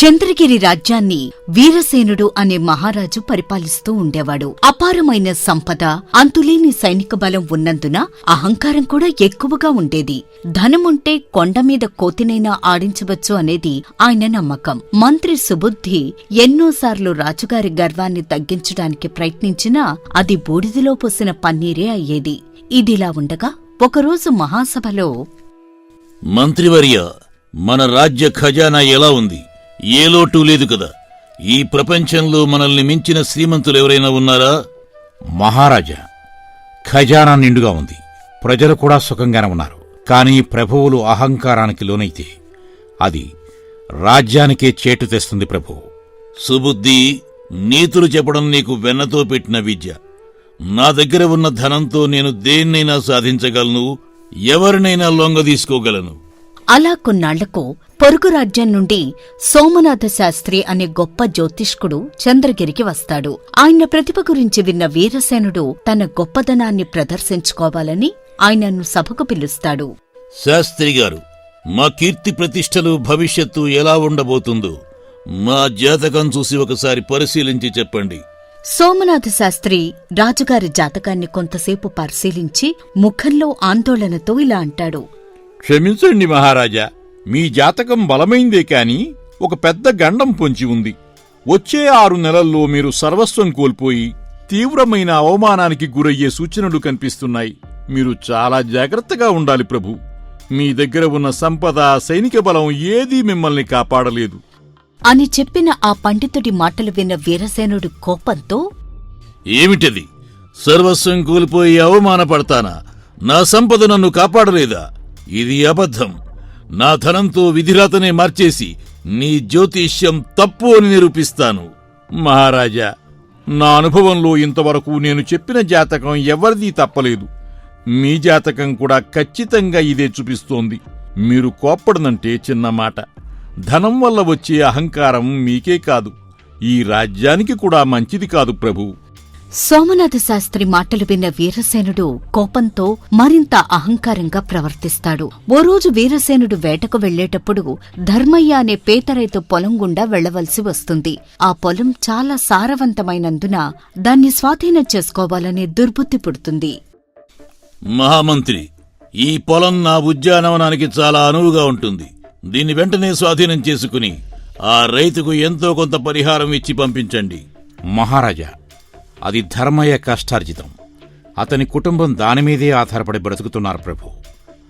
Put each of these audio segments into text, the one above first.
చంద్రగిరి రాజ్యాన్ని వీరసేనుడు అనే మహారాజు పరిపాలిస్తూ ఉండేవాడు. అపారమైన సంపద అంతులేని సైనిక బలం ఉన్నందున అహంకారం కూడా ఎక్కువగా ఉండేది. ధనముంటే కొండమీద కోతినైనా ఆడించవచ్చు అనేది ఆయన నమ్మకం. మంత్రి సుబుద్ధి ఎన్నోసార్లు రాజుగారి గర్వాన్ని తగ్గించడానికి ప్రయత్నించినా అది బూడిదలో పోసిన పన్నీరే అయ్యేది. ఇదిలా ఉండగా ఒకరోజు మహాసభలో మంత్రివర్య మన రాజ్య ఖజానా ఎలా ఉంది? ఏ లోటు లేదు కదా. ఈ ప్రపంచంలో మనల్ని మించిన శ్రీమంతులు ఎవరైనా ఉన్నారా? మహారాజా ఖజానా నిండుగా ఉంది. ప్రజలు కూడా సుఖంగానే ఉన్నారు. కానీ ప్రభువులు అహంకారానికి లోనైతే అది రాజ్యానికే చేటు తెస్తుంది ప్రభువు సుబుద్ధి నీతులు చెప్పడం నీకు వెన్నతో పెట్టిన విద్య. నా దగ్గర ఉన్న ధనంతో నేను దేన్నైనా సాధించగలను ఎవరినైనా లొంగ తీసుకోగలను అలా కొన్నాళ్ళకు పొరుగు రాజ్యం నుండి సోమనాథ శాస్త్రి అనే గొప్ప జ్యోతిష్కుడు చంద్రగిరికి వస్తాడు. ఆయన ప్రతిభ గురించి విన్న వీరసేనుడు తన గొప్పదనాన్ని ప్రదర్శించుకోవాలని ఆయనను సభకు పిలుస్తాడు. శాస్త్రి గారు మా కీర్తి ప్రతిష్టలు భవిష్యత్తు ఎలా ఉండబోతుందో మా జాతకం చూసి ఒకసారి పరిశీలించి చెప్పండి. సోమనాథ శాస్త్రి రాజుగారి జాతకాన్ని కొంతసేపు పరిశీలించి ముఖంలో ఆందోళనతో ఇలా అంటాడు. క్షమించండి మహారాజా మీ జాతకం బలమైందే కాని ఒక పెద్ద గండం పొంచి ఉంది. వచ్చే ఆరు నెలల్లో మీరు సర్వస్వం కోల్పోయి తీవ్రమైన అవమానానికి గురయ్యే సూచనలు కనిపిస్తున్నాయి. మీరు చాలా జాగ్రత్తగా ఉండాలి ప్రభు. మీ దగ్గర ఉన్న సంపద సైనిక బలం ఏదీ మిమ్మల్ని కాపాడలేదు. అని చెప్పిన ఆ పండితుడి మాటలు విన్న వీరసేనుడు కోపంతో ఏమిటది? సర్వస్వం కోల్పోయి అవమానపడతానా? నా సంపద నన్ను కాపాడలేదా? ఇది అబద్ధం. నా ధనంతో విధిరాతనే మార్చేసి నీ జ్యోతిష్యం తప్పు అని నిరూపిస్తాను. మహారాజా నా అనుభవంలో ఇంతవరకు నేను చెప్పిన జాతకం ఎవరిదీ తప్పలేదు. మీ జాతకం కూడా ఖచ్చితంగా ఇదే చూపిస్తోంది. మీరు కోప్పడనంటే చిన్న మాట. ధనం వల్ల వచ్చే అహంకారం మీకే కాదు. ఈ రాజ్యానికి కూడా మంచిది కాదు ప్రభు. సోమనాథ శాస్త్రి మాటలు విన్న వీరసేనుడు కోపంతో మరింత అహంకారంగా ప్రవర్తిస్తాడు. ఓ రోజు వీరసేనుడు వేటకు వెళ్ళేటప్పుడు ధర్మయ్య అనే పేతరైతు పొలం గుండా వెళ్ళవలసి వస్తుంది. ఆ పొలం చాలా సారవంతమైనందున దాన్ని స్వాధీనం చేసుకోవాలనే దుర్బుద్ధి పుడుతుంది. మహామంత్రి ఈ పొలం నా ఉద్యానవనానికి చాలా అనువుగా ఉంటుంది. దీన్ని వెంటనే స్వాధీనం చేసుకుని ఆ రైతుకు ఎంతో కొంత పరిహారం ఇచ్చి పంపించండి. మహారాజా అది ధర్మయ్య కష్టార్జితం. అతని కుటుంబం దానిమీదే ఆధారపడి బ్రతుకుతున్నారు ప్రభు.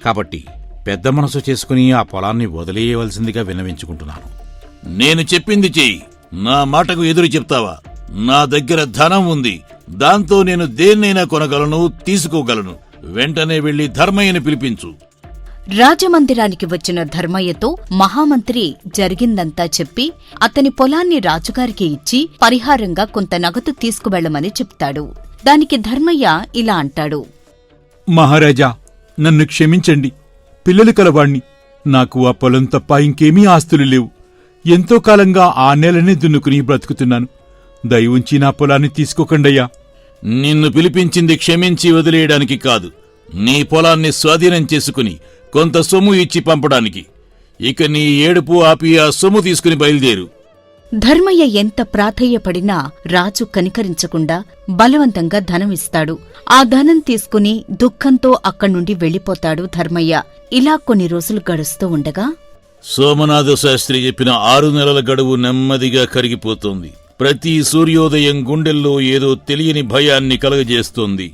కాబట్టి పెద్ద మనసు చేసుకుని ఆ పొలాన్ని వదిలేయవలసిందిగా విన్నవించుకుంటున్నాను. నేను చెప్పింది చెయ్యి. నా మాటకు ఎదురు చెప్తావా? నా దగ్గర ధనం ఉంది. దాంతో నేను దేన్నైనా కొనగలను తీసుకోగలను. వెంటనే వెళ్ళి ధర్మయ్యని పిలిపించు. రాజమందిరానికి వచ్చిన ధర్మయ్యతో మహామంత్రి జరిగిందంతా చెప్పి అతని పొలాన్ని రాజుగారికి ఇచ్చి పరిహారంగా కొంత నగదు తీసుకువెళ్ళమని చెప్తాడు. దానికి ధర్మయ్య ఇలా అంటాడు. మహారాజా నన్ను క్షమించండి. పిల్లలు కలవాణ్ణి. నాకు ఆ పొలం తప్ప ఇంకేమీ ఆస్తులు లేవు. ఎంతో కాలంగా ఆ నెలనే దున్నుకుని బ్రతుకుతున్నాను. దయ ఉంచి నా పొలాన్ని తీసుకోకండయ్యా. నిన్ను పిలిపించింది క్షమించి వదిలేయడానికి కాదు. నీ పొలాన్ని స్వాధీనం చేసుకుని కొంత సొమ్ము ఇచ్చి పంపడానికి. ఇక నీ ఏడుపు ఆపి ఆ సొమ్ము తీసుకుని బయలుదేరు. ధర్మయ్య ఎంత ప్రాధేయపడినా రాజు కనికరించకుండా బలవంతంగా ధనమిస్తాడు ఆ ధనం తీసుకుని దుఃఖంతో అక్కడి నుండి వెళ్ళిపోతాడు ధర్మయ్య. ఇలా కొన్ని రోజులు గడుస్తూ ఉండగా సోమనాథ శాస్త్రి చెప్పిన ఆరు నెలల గడువు నెమ్మదిగా కరిగిపోతోంది. ప్రతి సూర్యోదయం గుండెల్లో ఏదో తెలియని భయాన్ని కలగజేస్తోంది.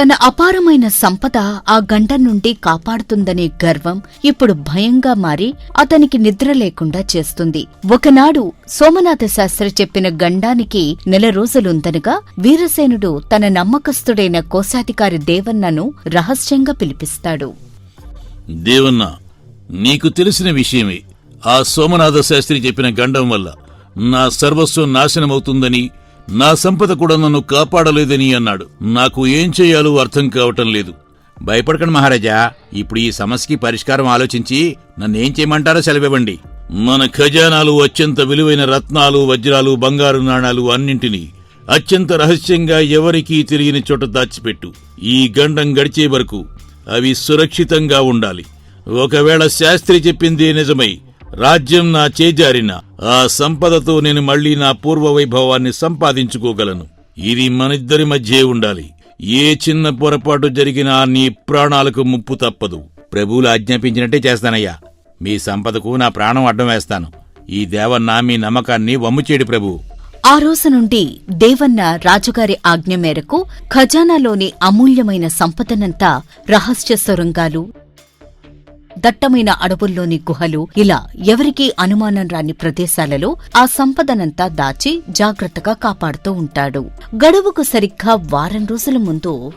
తన అపారమైన సంపద ఆ గండం నుండి కాపాడుతుందనే గర్వం ఇప్పుడు భయంగా మారి అతనికి నిద్ర లేకుండా చేస్తుంది. ఒకనాడు సోమనాథ శాస్త్రి చెప్పిన గండానికి నెల రోజులుందనగా వీరసేనుడు తన నమ్మకస్తుడైన కోశాధికారి దేవన్నను రహస్యంగా పిలిపిస్తాడు. దేవన్న నీకు తెలిసిన విషయమే. ఆ సోమనాథ శాస్త్రి చెప్పిన గండం వల్ల నా సర్వస్వం నాశనమవుతుందని నా సంపద కూడా నన్ను కాపాడలేదని అన్నాడు. నాకు ఏం చేయాలో అర్థం కావటం లేదు. భయపడకండి మహారాజా. ఇప్పుడు ఈ సమస్యకి పరిష్కారం ఆలోచించి నన్నేం చేయమంటారో సెలవివ్వండి. మన ఖజానాలు అత్యంత విలువైన రత్నాలు వజ్రాలు బంగారు నాణాలు అన్నింటినీ అత్యంత రహస్యంగా ఎవరికీ తిరిగిన చోట దాచిపెట్టు. ఈ గండం గడిచే వరకు అవి సురక్షితంగా ఉండాలి. ఒకవేళ శాస్త్రి చెప్పిందే నిజమై రాజ్యం నా చేజారినా ఆ సంపదతో నేను మళ్ళీ నా పూర్వ వైభవాన్ని సంపాదించుకోగలను. ఇది మనిద్దరి మధ్యే ఉండాలి. ఏ చిన్న పొరపాటు జరిగినా నీ ప్రాణాలకు ముప్పు తప్పదు. ప్రభువులు ఆజ్ఞాపించినట్టే చేస్తానయ్యా. మీ సంపదకు నా ప్రాణం అడ్డం వేస్తాను. ఈ దేవన్న మీ నమ్మకాన్ని వమ్ముచేడు ప్రభు. ఆ రోజు నుండి దేవన్న రాజుగారి ఆజ్ఞ మేరకు ఖజానాలోని అమూల్యమైన సంపదనంతా రహస్య సొరంగాలు దట్టమైన అడవుల్లోని గుహలు ఇలా ఎవరికీ అనుమానం రాని ప్రదేశాలలో ఆ సంపదనంతా దాచి జాగ్రత్తగా కాపాడుతూ ఉంటాడు. గడువుకు సరిగ్గా వారం రోజుల ముందు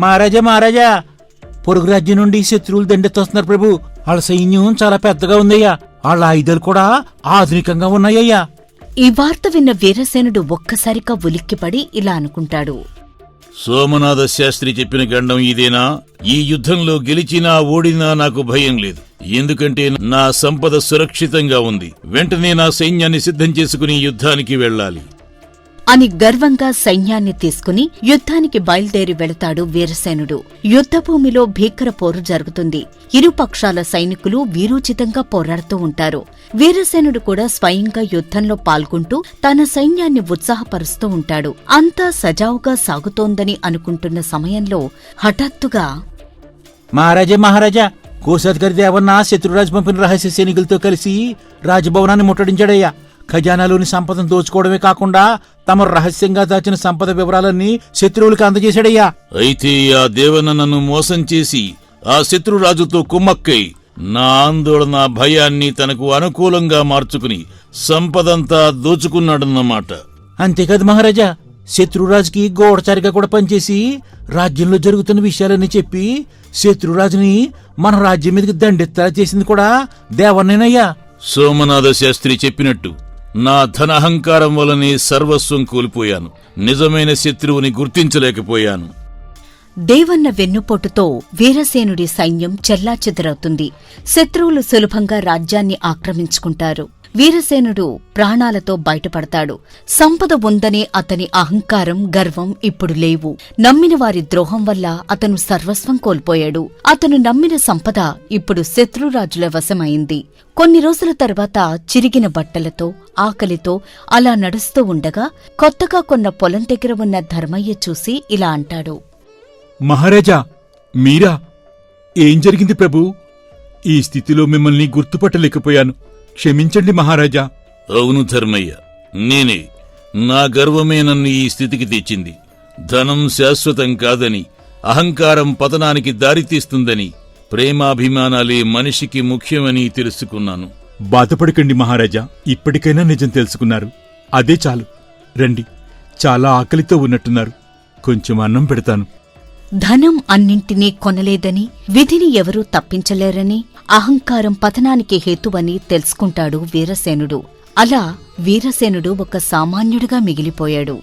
మహారాజా మహారాజా పొరుగు రాజ్యం నుండి శత్రువులు దండెత్తొస్తున్నారు ప్రభు. వాళ్ళ సైన్యం చాలా పెద్దగా ఉందయ్యా. వాళ్ళ ఆయుధాలు కూడా ఆధునికంగా ఉన్నాయ్యా ఈ వార్త విన్న వీరసేనుడు ఒక్కసారిగా ఉలిక్కిపడి ఇలా అనుకుంటాడు. సోమనాథ శాస్త్రి చెప్పిన గండం ఇదేనా? ఈ యుద్ధంలో గెలిచినా ఓడినా నాకు భయం లేదు. ఎందుకంటే నా సంపద సురక్షితంగా ఉంది. వెంటనే నా సైన్యాన్ని సిద్ధం చేసుకుని యుద్ధానికి వెళ్ళాలి. అని గర్వంగా సైన్యాన్ని తీసుకుని యుద్ధానికి బయలుదేరి వెళతాడు వీరసేనుడు. యుద్ధభూమిలో భీకర పోరు జరుగుతుంది. ఇరు పక్షాల సైనికులు వీరోచితంగా పోరాడుతూ ఉంటారు. వీరసేనుడు కూడా స్వయంగా యుద్ధంలో పాల్గొంటూ తన సైన్యాన్ని ఉత్సాహపరుస్తూ ఉంటాడు. అంతా సజావుగా సాగుతోందని అనుకుంటున్న సమయంలో హఠాత్తుగా మహారాజా మహారాజా కోశాధికారి దేవన్న శత్రురాజు పంపిన రహస్య సైనికులతో కలిసి రాజభవనాన్ని ముట్టడించాడయ్యా. ఖజానాలోని సంపదను దోచుకోవడమే కాకుండా తమ రహస్యంగా దాచిన సంపద వివరాలన్నీ శత్రువులకు అందజేశాడయ్యా. అయితే ఆ దేవన నన్ను మోసం చేసి ఆ శత్రురాజుతో కుమ్మక్కై నా ఆందోళన భయాన్ని తనకు అనుకూలంగా మార్చుకుని సంపదంతా దోచుకున్నాడన్నమాట. అంతేకాదు మహారాజా శత్రురాజుకి గోడచారిగా కూడా పనిచేసి రాజ్యంలో జరుగుతున్న విషయాలన్నీ చెప్పి శత్రురాజుని మన రాజ్యం మీదకి దండెత్తలా చేసింది కూడా దేవన్నేనయ్యా సోమనాథ శాస్త్రి చెప్పినట్టు నా ధనహంకారం వలనే సర్వస్వం కోల్పోయాను. నిజమైన శత్రువుని గుర్తించలేకపోయాను. దేవన్న వెన్నుపోటుతో వీరసేనుడి సైన్యం చెల్లాచెదరవుతుంది. శత్రువులు సులభంగా రాజ్యాన్ని ఆక్రమించుకుంటారు. వీరసేనుడు ప్రాణాలతో బయటపడతాడు. సంపద ఉందనే అతని అహంకారం గర్వం ఇప్పుడు లేవు. నమ్మిన వారి ద్రోహం వల్ల అతను సర్వస్వం కోల్పోయాడు. అతను నమ్మిన సంపద ఇప్పుడు శత్రురాజుల వశమైంది. కొన్ని రోజుల తర్వాత చిరిగిన బట్టలతో ఆకలితో అలా నడుస్తూ ఉండగా కొత్తగా కొన్న పొలం దగ్గర ఉన్న ధర్మయ్య చూసి ఇలా అంటాడు. మహారాజా మీరా? ఏం జరిగింది ప్రభు? ఈ స్థితిలో మిమ్మల్ని గుర్తుపట్టలేకపోయాను. క్షమించండి మహారాజా. అవును ధర్మయ్య నేనే. నా గర్వమే నన్ను ఈ స్థితికి తెచ్చింది. ధనం శాశ్వతం కాదని అహంకారం పతనానికి దారితీస్తుందని ప్రేమాభిమానాలే మనిషికి ముఖ్యమని తెలుసుకున్నాను. బాధపడకండి మహారాజా ఇప్పటికైనా నిజం తెలుసుకున్నారు. అదే చాలు. రండి చాలా ఆకలితో ఉన్నట్టున్నారు. కొంచెం అన్నం పెడతాను. ధనం అన్నింటినీ కొనలేదని విధిని ఎవరూ తప్పించలేరని అహంకారం పతనానికి హేతువని తెలుసుకుంటాడు వీరసేనుడు. అలా వీరసేనుడు ఒక సామాన్యుడిగా మిగిలిపోయాడు.